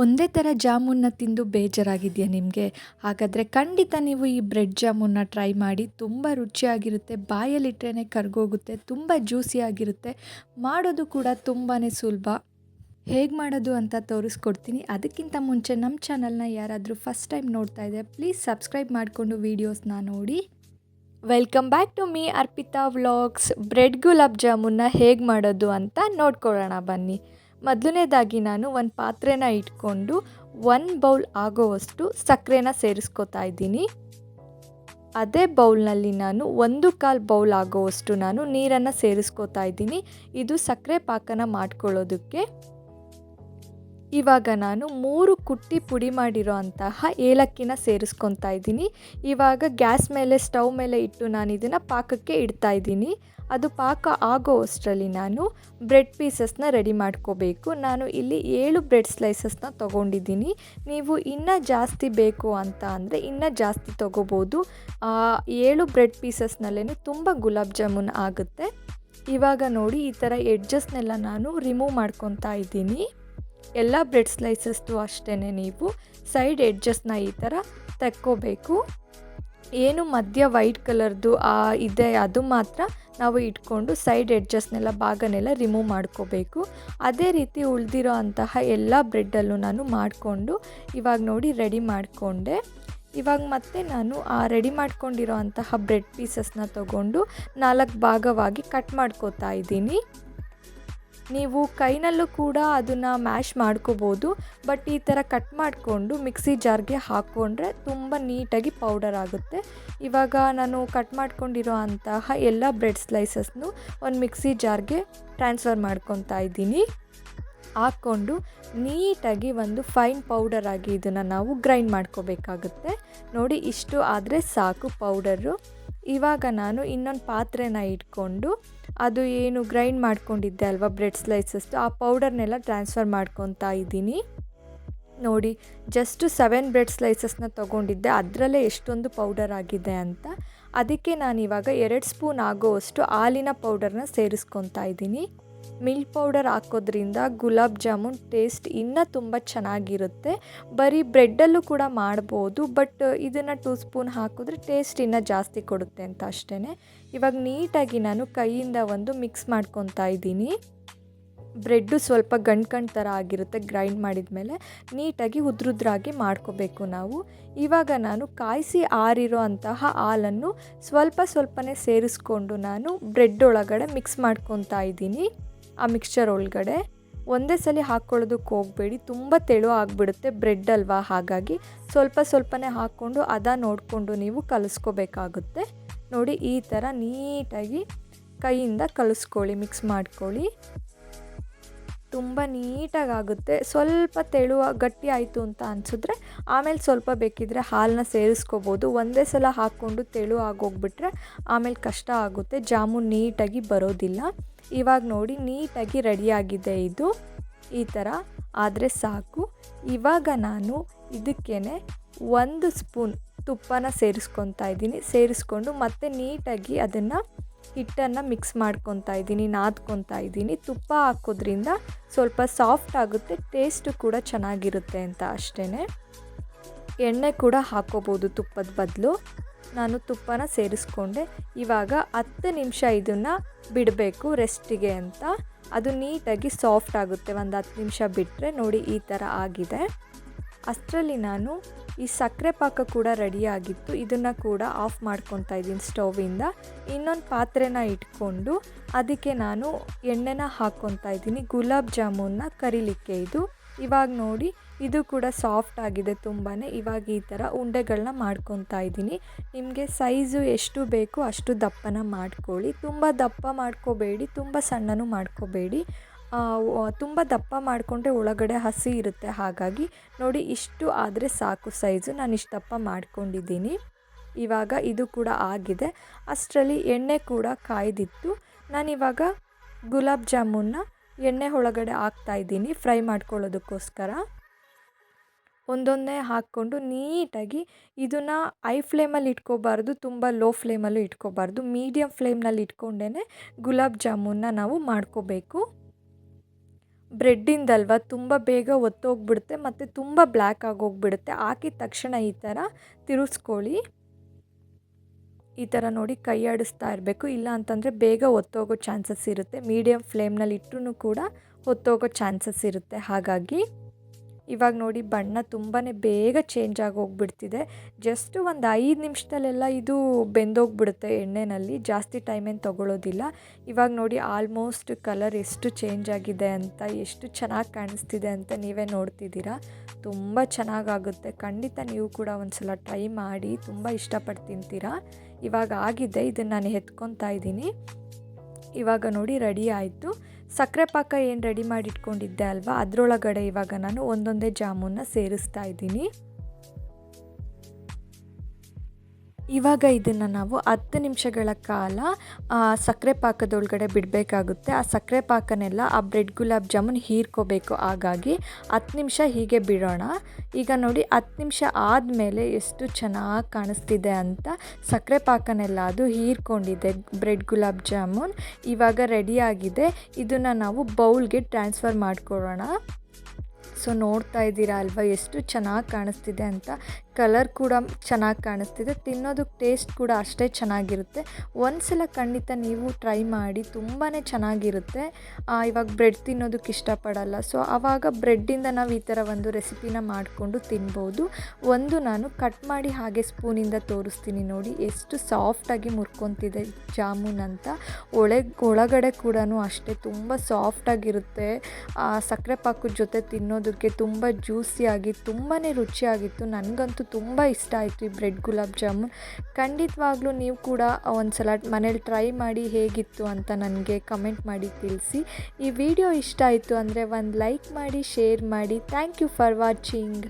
ಒಂದೇ ಥರ ಜಾಮೂನ್ನ ತಿಂದು ಬೇಜಾರಾಗಿದೆಯಾ ನಿಮಗೆ? ಹಾಗಾದರೆ ಖಂಡಿತ ನೀವು ಈ ಬ್ರೆಡ್ ಜಾಮೂನ್ನ ಟ್ರೈ ಮಾಡಿ ತುಂಬ ರುಚಿಯಾಗಿರುತ್ತೆ ಬಾಯಲ್ಲಿಟ್ರೇ ಕರ್ಗೋಗುತ್ತೆ, ತುಂಬ ಜ್ಯೂಸಿಯಾಗಿರುತ್ತೆ ಮಾಡೋದು ಕೂಡ ತುಂಬಾ ಸುಲಭ. ಹೇಗೆ ಮಾಡೋದು ಅಂತ ತೋರಿಸ್ಕೊಡ್ತೀನಿ. ಅದಕ್ಕಿಂತ ಮುಂಚೆ ನಮ್ಮ ಚಾನಲ್ನ ಯಾರಾದರೂ ಫಸ್ಟ್ ಟೈಮ್ ನೋಡ್ತಾ ಇದ್ದರೆ ಪ್ಲೀಸ್ ಸಬ್ಸ್ಕ್ರೈಬ್ ಮಾಡಿಕೊಂಡು ವೀಡಿಯೋಸ್ನ ನೋಡಿ. Welcome back to me Arpita vlogs bread gulab ಜಾಮೂನ್ನ ಹೇಗೆ ಮಾಡೋದು ಅಂತ ನೋಡ್ಕೊಳ್ಳೋಣ ಬನ್ನಿ. ಮೊದಲನೇದಾಗಿ ನಾನು ಒಂದು ಪಾತ್ರೆನ ಇಟ್ಕೊಂಡು ಒಂದು ಬೌಲ್ ಆಗೋವಷ್ಟು ಸಕ್ಕರೆನ ಸೇರಿಸ್ಕೊತಾ ಇದ್ದೀನಿ. ಅದೇ ಬೌಲ್ನಲ್ಲಿ ನಾನು ಒಂದು ಕಾಲು ಬೌಲ್ ಆಗೋವಷ್ಟು ನಾನು ನೀರನ್ನು ಸೇರಿಸ್ಕೊತಾ ಇದ್ದೀನಿ. ಇದು ಸಕ್ಕರೆ ಪಾಕನ ಮಾಡ್ಕೊಳ್ಳೋದಕ್ಕೆ. ಇವಾಗ ನಾನು ಮೂರು ಕುಟ್ಟಿ ಪುಡಿ ಮಾಡಿರೋ ಅಂತಹ ಏಲಕ್ಕಿನ ಸೇರಿಸ್ಕೊತಾ ಇದ್ದೀನಿ. ಇವಾಗ ಗ್ಯಾಸ್ ಮೇಲೆ, ಸ್ಟವ್ ಮೇಲೆ ಇಟ್ಟು ನಾನು ಇದನ್ನು ಪಾಕಕ್ಕೆ ಇಡ್ತಾ ಇದ್ದೀನಿ. ಅದು ಪಾಕ ಆಗೋ ಅಷ್ಟರಲ್ಲಿ ನಾನು ಬ್ರೆಡ್ ಪೀಸಸ್ನ ರೆಡಿ ಮಾಡ್ಕೋಬೇಕು. ನಾನು ಇಲ್ಲಿ ಏಳು ಬ್ರೆಡ್ ಸ್ಲೈಸಸ್ನ ತೊಗೊಂಡಿದ್ದೀನಿ. ನೀವು ಇನ್ನೂ ಜಾಸ್ತಿ ಬೇಕು ಅಂತ ಅಂದರೆ ಇನ್ನೂ ಜಾಸ್ತಿ ತೊಗೋಬೋದು. ಏಳು ಬ್ರೆಡ್ ಪೀಸಸ್ನಲ್ಲೇ ತುಂಬ ಗುಲಾಬ್ ಜಾಮೂನ್ ಆಗುತ್ತೆ. ಇವಾಗ ನೋಡಿ ಈ ಥರ ಎಡ್ಜಸ್ನೆಲ್ಲ ನಾನು ರಿಮೂವ್ ಮಾಡ್ಕೊತಾ ಇದ್ದೀನಿ. ಎಲ್ಲ ಬ್ರೆಡ್ ಸ್ಲೈಸಸ್ದು ಅಷ್ಟೇ ನೀವು ಸೈಡ್ ಎಡ್ಜಸ್ನ ಈ ಥರ ತಕ್ಕೋಬೇಕು. ಏನು ಮಧ್ಯ ವೈಟ್ ಕಲರ್ದು, ಆ, ಇದೆ, ಅದು ಮಾತ್ರ ನಾವು ಇಟ್ಕೊಂಡು ಸೈಡ್ ಎಡ್ಜಸ್ನೆಲ್ಲ ಭಾಗನೆಲ್ಲ ರಿಮೂವ್ ಮಾಡ್ಕೋಬೇಕು. ಅದೇ ರೀತಿ ಉಳಿದಿರೋ ಅಂತಹ ಎಲ್ಲ ಬ್ರೆಡ್ಡಲ್ಲೂ ನಾನು ಮಾಡಿಕೊಂಡು ಇವಾಗ ನೋಡಿ ರೆಡಿ ಮಾಡಿಕೊಂಡೆ. ಇವಾಗ ಮತ್ತೆ ನಾನು ಆ ರೆಡಿ ಮಾಡ್ಕೊಂಡಿರೋ ಅಂತಹ ಬ್ರೆಡ್ ಪೀಸಸ್ನ ತಗೊಂಡು ನಾಲ್ಕು ಭಾಗವಾಗಿ ಕಟ್ ಮಾಡ್ಕೋತಾ ಇದ್ದೀನಿ. ನೀವು ಕೈನಲ್ಲೂ ಕೂಡ ಅದನ್ನು ಮ್ಯಾಶ್ ಮಾಡ್ಕೋಬೋದು. ಬಟ್ ಈ ಥರ ಕಟ್ ಮಾಡಿಕೊಂಡು ಮಿಕ್ಸಿ ಜಾರ್ಗೆ ಹಾಕ್ಕೊಂಡ್ರೆ ತುಂಬ ನೀಟಾಗಿ ಪೌಡರ್ ಆಗುತ್ತೆ. ಇವಾಗ ನಾನು ಕಟ್ ಮಾಡ್ಕೊಂಡಿರೋ ಅಂತಹ ಎಲ್ಲ ಬ್ರೆಡ್ ಸ್ಲೈಸಸ್ನು ಒಂದು ಮಿಕ್ಸಿ ಜಾರ್ಗೆ ಟ್ರಾನ್ಸ್ಫರ್ ಮಾಡ್ಕೊತಾ ಇದ್ದೀನಿ. ಹಾಕ್ಕೊಂಡು ನೀಟಾಗಿ ಒಂದು ಫೈನ್ ಪೌಡರ್ ಆಗಿ ಇದನ್ನು ನಾವು ಗ್ರೈಂಡ್ ಮಾಡ್ಕೋಬೇಕಾಗುತ್ತೆ. ನೋಡಿ ಇಷ್ಟು ಆದರೆ ಸಾಕು ಪೌಡರು. ಇವಾಗ ನಾನು ಇನ್ನೊಂದು ಪಾತ್ರೆನ ಇಟ್ಕೊಂಡು ಅದು ಏನು ಗ್ರೈಂಡ್ ಮಾಡ್ಕೊಂಡಿದ್ದೆ ಅಲ್ವಾ ಬ್ರೆಡ್ ಸ್ಲೈಸಸ್ದು ಆ ಪೌಡರ್ನೆಲ್ಲ ಟ್ರಾನ್ಸ್ಫರ್ ಮಾಡ್ಕೊತಾ ಇದ್ದೀನಿ. ನೋಡಿ ಜಸ್ಟ್ ಸೆವೆನ್ ಬ್ರೆಡ್ ಸ್ಲೈಸಸ್ನ ತೊಗೊಂಡಿದ್ದೆ, ಅದರಲ್ಲೇ ಎಷ್ಟೊಂದು ಪೌಡರ್ ಆಗಿದೆ ಅಂತ. ಅದಕ್ಕೆ ನಾನು ಇವಾಗ ಎರಡು ಸ್ಪೂನ್ ಆಗೋವಷ್ಟು ಹಾಲಿನ ಪೌಡರ್ನ ಸೇರಿಸ್ಕೊತಾ ಇದ್ದೀನಿ. ಮಿಲ್ಕ್ ಪೌಡರ್ ಹಾಕೋದ್ರಿಂದ ಗುಲಾಬ್ ಜಾಮೂನ್ ಟೇಸ್ಟ್ ಇನ್ನೂ ತುಂಬ ಚೆನ್ನಾಗಿರುತ್ತೆ. ಬರೀ ಬ್ರೆಡ್ಡಲ್ಲೂ ಕೂಡ ಮಾಡ್ಬೋದು, ಬಟ್ ಇದನ್ನು ಟೂ ಸ್ಪೂನ್ ಹಾಕಿದ್ರೆ ಟೇಸ್ಟ್ ಇನ್ನೂ ಜಾಸ್ತಿ ಕೊಡುತ್ತೆ ಅಂತ ಅಷ್ಟೇ ಇವಾಗ ನೀಟಾಗಿ ನಾನು ಕೈಯಿಂದ ಒಂದು ಮಿಕ್ಸ್ ಮಾಡ್ಕೊತಾ ಇದ್ದೀನಿ. ಬ್ರೆಡ್ಡು ಸ್ವಲ್ಪ ಗಂಡ್ಕಂಡು ಥರ ಆಗಿರುತ್ತೆ, ಗ್ರೈಂಡ್ ಮಾಡಿದ ಮೇಲೆ. ನೀಟಾಗಿ ಉದ್ರುದ್ರಾಗಿ ಮಾಡ್ಕೋಬೇಕು ನಾವು. ಇವಾಗ ನಾನು ಕಾಯಿಸಿ ಆರಿರೋ ಅಂತಹ ಹಾಲನ್ನು ಸ್ವಲ್ಪ ಸ್ವಲ್ಪನೇ ಸೇರಿಸ್ಕೊಂಡು ನಾನು ಬ್ರೆಡ್ ಒಳಗಡೆ ಮಿಕ್ಸ್ ಮಾಡ್ಕೊತಾ ಇದ್ದೀನಿ. ಆ ಮಿಕ್ಸ್ಚರ್ ಒಳಗಡೆ ಒಂದೇ ಸಲ ಹಾಕ್ಕೊಳ್ಳೋದಕ್ಕೆ ಹೋಗಬೇಡಿ. ತುಂಬ ತೆಳು ಆಗಿಬಿಡುತ್ತೆ ಬ್ರೆಡ್ ಅಲ್ವಾ? ಹಾಗಾಗಿ ಸ್ವಲ್ಪ ಸ್ವಲ್ಪನೇ ಹಾಕ್ಕೊಂಡು ಅದ ನೋಡಿಕೊಂಡು ನೀವು ಕಲಿಸ್ಕೋಬೇಕಾಗುತ್ತೆ. ನೋಡಿ ಈ ಥರ ನೀಟಾಗಿ ಕೈಯಿಂದ ಕಲಿಸ್ಕೊಳ್ಳಿ ಮಿಕ್ಸ್ ಮಾಡ್ಕೊಳ್ಳಿ. ತುಂಬ ನೀಟಾಗಿ ಆಗುತ್ತೆ ಸ್ವಲ್ಪ ತೆಳುವ, ಗಟ್ಟಿ ಆಯಿತು ಅಂತ ಅನಿಸಿದ್ರೆ ಆಮೇಲೆ ಸ್ವಲ್ಪ ಬೇಕಿದ್ರೆ ಹಾಲನ್ನ ಸೇರಿಸ್ಕೋಬೋದು. ಒಂದೇ ಸಲ ಹಾಕ್ಕೊಂಡು ತೆಳು ಆಗೋಗ್ಬಿಟ್ರೆ ಆಮೇಲೆ ಕಷ್ಟ ಆಗುತ್ತೆ. ಜಾಮೂನ್ ನೀಟಾಗಿ ಬರೋದಿಲ್ಲ. ಇವಾಗ ನೋಡಿ ನೀಟಾಗಿ ರೆಡಿಯಾಗಿದೆ ಇದು. ಈ ಥರ ಆದರೆ ಸಾಕು. ಇವಾಗ ನಾನು ಇದಕ್ಕೇ ಒಂದು ಸ್ಪೂನ್ ತುಪ್ಪನ ಸೇರಿಸ್ಕೊತಾ ಇದ್ದೀನಿ. ಸೇರಿಸ್ಕೊಂಡು ಮತ್ತೆ ನೀಟಾಗಿ ಅದನ್ನು ಹಿಟ್ಟನ್ನು ಮಿಕ್ಸ್ ಮಾಡ್ಕೊತಾ ಇದ್ದೀನಿ, ನಾದ್ಕೊತಾ ಇದ್ದೀನಿ. ತುಪ್ಪ ಹಾಕೋದ್ರಿಂದ ಸ್ವಲ್ಪ ಸಾಫ್ಟ್ ಆಗುತ್ತೆ, ಟೇಸ್ಟು ಕೂಡ ಚೆನ್ನಾಗಿರುತ್ತೆ ಅಂತ ಅಷ್ಟೇ ಎಣ್ಣೆ ಕೂಡ ಹಾಕೋಬೋದು ತುಪ್ಪದ ಬದಲು. ನಾನು ತುಪ್ಪನ ಸೇರಿಸ್ಕೊಂಡೆ. ಇವಾಗ ಹತ್ತು ನಿಮಿಷ ಇದನ್ನು ಬಿಡಬೇಕು ರೆಸ್ಟಿಗೆ ಅಂತ. ಅದು ನೀಟಾಗಿ ಸಾಫ್ಟ್ ಆಗುತ್ತೆ, ಒಂದು ಹತ್ತು ನಿಮಿಷ ಬಿಟ್ಟರೆ ನೋಡಿ ಈ ಥರ ಆಗಿದೆ. ಅಷ್ಟರಲ್ಲಿ ನಾನು ಈ ಸಕ್ಕರೆ ಪಾಕ ಕೂಡ ರೆಡಿಯಾಗಿತ್ತು ಇದನ್ನು ಕೂಡ ಆಫ್ ಮಾಡ್ಕೊತಾ ಇದ್ದೀನಿ ಸ್ಟೌವಿಂದ ಇನ್ನೊಂದು ಪಾತ್ರೆನ ಇಟ್ಕೊಂಡು ಅದಕ್ಕೆ ನಾನು ಎಣ್ಣೆನ ಹಾಕ್ಕೊತಾ ಇದ್ದೀನಿ. ಗುಲಾಬ್ ಜಾಮೂನ್ನ ಕರಿಲಿಕ್ಕೆ ಇದು. ಇವಾಗ ನೋಡಿ, ಇದು ಕೂಡ ಸಾಫ್ಟ್ ಆಗಿದೆ ತುಂಬಾ ಇವಾಗ ಈ ಥರ ಉಂಡೆಗಳನ್ನ ಮಾಡ್ಕೊತಾ ಇದ್ದೀನಿ. ನಿಮಗೆ ಸೈಜು ಎಷ್ಟು ಬೇಕು ಅಷ್ಟು ದಪ್ಪನ ಮಾಡ್ಕೊಳ್ಳಿ. ತುಂಬ ದಪ್ಪ ಮಾಡ್ಕೋಬೇಡಿ, ತುಂಬ ಸಣ್ಣನೂ ಮಾಡ್ಕೋಬೇಡಿ. ತುಂಬ ದಪ್ಪ ಮಾಡಿಕೊಂಡ್ರೆ ಒಳಗಡೆ ಹಸಿ ಇರುತ್ತೆ. ಹಾಗಾಗಿ ನೋಡಿ ಇಷ್ಟು ಆದರೆ ಸಾಕು ಸೈಜು ನಾನು ಇಷ್ಟು ದಪ್ಪ ಮಾಡ್ಕೊಂಡಿದ್ದೀನಿ. ಇವಾಗ ಇದು ಕೂಡ ಆಗಿದೆ. ಅಷ್ಟರಲ್ಲಿ ಎಣ್ಣೆ ಕೂಡ ಕಾಯ್ದಿತ್ತು. ನಾನಿವಾಗ ಗುಲಾಬ್ ಜಾಮೂನ್ನ ಎಣ್ಣೆ ಒಳಗಡೆ ಹಾಕ್ತಾಯಿದ್ದೀನಿ ಫ್ರೈ ಮಾಡ್ಕೊಳ್ಳೋದಕ್ಕೋಸ್ಕರ. ಒಂದೊಂದೇ ಹಾಕ್ಕೊಂಡು ನೀಟಾಗಿ ಇದನ್ನು ಐ ಫ್ಲೇಮಲ್ಲಿ ಇಟ್ಕೋಬಾರ್ದು, ತುಂಬ ಲೋ ಫ್ಲೇಮಲ್ಲೂ ಇಟ್ಕೋಬಾರ್ದು. ಮೀಡಿಯಮ್ ಫ್ಲೇಮ್ನಲ್ಲಿ ಇಟ್ಕೊಂಡೇ ಗುಲಾಬ್ ಜಾಮೂನ್ನ ನಾವು ಮಾಡ್ಕೋಬೇಕು. ಬ್ರೆಡ್ಡಿಂದಲ್ವ ತುಂಬ ಬೇಗ ಒತ್ತೋಗ್ಬಿಡುತ್ತೆ ಮತ್ತು ತುಂಬ ಬ್ಲ್ಯಾಕ್ ಆಗೋಗ್ಬಿಡುತ್ತೆ. ಹಾಕಿದ ತಕ್ಷಣ ಈ ಥರ ತಿರುಗಿಸ್ಕೊಳ್ಳಿ ಈ ಥರ ನೋಡಿ ಕೈ ಆಡಿಸ್ತಾ ಇರಬೇಕು. ಇಲ್ಲ ಅಂತಂದರೆ ಬೇಗ ಒತ್ತೋಗೋ ಚಾನ್ಸಸ್ ಇರುತ್ತೆ. ಮೀಡಿಯಮ್ ಫ್ಲೇಮ್ನಲ್ಲಿ ಇಟ್ಟರೂ ಕೂಡ ಒತ್ತೋಗೋ ಚಾನ್ಸಸ್ ಇರುತ್ತೆ. ಹಾಗಾಗಿ ಇವಾಗ ನೋಡಿ ಬಣ್ಣ ತುಂಬಾ ಬೇಗ ಚೇಂಜ್ ಆಗಿ ಹೋಗ್ಬಿಡ್ತಿದೆ. ಜಸ್ಟ್ ಒಂದು ಐದು ನಿಮಿಷದಲ್ಲೆಲ್ಲ ಇದು ಬೆಂದೋಗ್ಬಿಡುತ್ತೆ ಎಣ್ಣೆಯಲ್ಲಿ ಜಾಸ್ತಿ ಟೈಮ್ ಏನು ತೊಗೊಳ್ಳೋದಿಲ್ಲ ಇವಾಗ ನೋಡಿ ಆಲ್ಮೋಸ್ಟ್ ಕಲರ್ ಎಷ್ಟು ಚೇಂಜ್ ಆಗಿದೆ ಅಂತ, ಎಷ್ಟು ಚೆನ್ನಾಗಿ ಕಾಣಿಸ್ತಿದೆ ಅಂತ ನೀವೇ ನೋಡ್ತಿದ್ದೀರಾ? ತುಂಬ ಚೆನ್ನಾಗಾಗುತ್ತೆ. ಖಂಡಿತ ನೀವು ಕೂಡ ಒಂದು ಸಲ ಟ್ರೈ ಮಾಡಿ ತುಂಬ ಇಷ್ಟಪಟ್ಟು ತಿಂತೀರಾ? ಇವಾಗ ಆಗಿದೆ. ಇದನ್ನು ನಾನು ಎತ್ಕೊತಾ ಇದ್ದೀನಿ. ಇವಾಗ ನೋಡಿ ರೆಡಿ ಆಯಿತು. ಸಕ್ಕರೆ ಪಾಕ ಏನು ರೆಡಿ ಮಾಡಿ ಇಟ್ಕೊಂಡಿದ್ದೆ ಅಲ್ವಾ? ಅದರೊಳಗಡೆ ಇವಾಗ ನಾನು ಒಂದೊಂದೇ ಜಾಮೂನ್ನ ಸೇರಿಸ್ತಾ ಇದ್ದೀನಿ. ಇವಾಗ ಇದನ್ನು ನಾವು ಹತ್ತು ನಿಮಿಷಗಳ ಕಾಲ ಸಕ್ಕರೆ ಪಾಕದೊಳಗಡೆ ಬಿಡಬೇಕಾಗುತ್ತೆ. ಆ ಸಕ್ಕರೆ ಪಾಕನೆಲ್ಲ ಆ ಬ್ರೆಡ್ ಗುಲಾಬ್ ಜಾಮೂನ್ ಹೀರ್ಕೋಬೇಕು. ಹಾಗಾಗಿ ಹತ್ತು ನಿಮಿಷ ಹೀಗೆ ಬಿಡೋಣ. ಈಗ ನೋಡಿ, ಹತ್ತು ನಿಮಿಷ ಆದಮೇಲೆ ಎಷ್ಟು ಚೆನ್ನಾಗಿ ಕಾಣಿಸ್ತಿದೆ ಅಂತ ಸಕ್ಕರೆ ಪಾಕನೆಲ್ಲ ಅದು ಹೀರ್ಕೊಂಡಿದೆ. ಬ್ರೆಡ್ ಗುಲಾಬ್ ಜಾಮೂನ್ ಇವಾಗ ರೆಡಿಯಾಗಿದೆ ಇದನ್ನು ನಾವು ಬೌಲ್ಗೆ ಟ್ರಾನ್ಸ್ಫರ್ ಮಾಡ್ಕೊಳ್ಳೋಣ ಸೊ, ನೋಡ್ತಾ ಇದ್ದೀರಾ ಅಲ್ವಾ ಎಷ್ಟು ಚೆನ್ನಾಗಿ ಕಾಣಿಸ್ತಿದೆ ಅಂತ. ಕಲರ್ ಕೂಡ ಚೆನ್ನಾಗಿ ಕಾಣಿಸ್ತಿದೆ. ತಿನ್ನೋದಕ್ಕೆ ಟೇಸ್ಟ್ ಕೂಡ ಅಷ್ಟೇ ಚೆನ್ನಾಗಿರುತ್ತೆ. ಒಂದ್ಸಲ ಖಂಡಿತ ನೀವು ಟ್ರೈ ಮಾಡಿ ತುಂಬಾ ಚೆನ್ನಾಗಿರುತ್ತೆ. ಇವಾಗ ಬ್ರೆಡ್ ತಿನ್ನೋದಕ್ಕೆ ಇಷ್ಟಪಡಲ್ಲ. ಸೊ ಆವಾಗ ಬ್ರೆಡ್ಡಿಂದ ನಾವು ಈ ಥರ ಒಂದು ರೆಸಿಪಿನ ಮಾಡಿಕೊಂಡು ತಿನ್ಬೋದು. ಒಂದು ನಾನು ಕಟ್ ಮಾಡಿ ಹಾಗೆ ಸ್ಪೂನಿಂದ ತೋರಿಸ್ತೀನಿ ನೋಡಿ. ಎಷ್ಟು ಸಾಫ್ಟಾಗಿ ಮುರ್ಕೊತಿದೆ ಜಾಮೂನ್ ಅಂತ. ಒಳೆ, ಒಳಗಡೆ ಕೂಡ ಅಷ್ಟೇ ತುಂಬ ಸಾಫ್ಟಾಗಿರುತ್ತೆ ಸಕ್ಕರೆ ಪಾಕದ ಜೊತೆ ತಿನ್ನೋದಕ್ಕೆ ತುಂಬ ಜ್ಯೂಸಿಯಾಗಿ ತುಂಬಾ ರುಚಿಯಾಗಿತ್ತು. ನನಗಂತೂ ತುಂಬ ಇಷ್ಟ ಆಯಿತು ಈ ಬ್ರೆಡ್ ಗುಲಾಬ್ ಜಾಮೂನ್. ಖಂಡಿತವಾಗ್ಲೂ ನೀವು ಕೂಡ ಒಂದು ಸಲ ಮನೇಲಿ ಟ್ರೈ ಮಾಡಿ ಹೇಗಿತ್ತು ಅಂತ ನನಗೆ ಕಮೆಂಟ್ ಮಾಡಿ ತಿಳಿಸಿ. ಈ ವಿಡಿಯೋ ಇಷ್ಟ ಆಯಿತು ಅಂದರೆ ಒಂದು ಲೈಕ್ ಮಾಡಿ, ಶೇರ್ ಮಾಡಿ. Thank you for watching.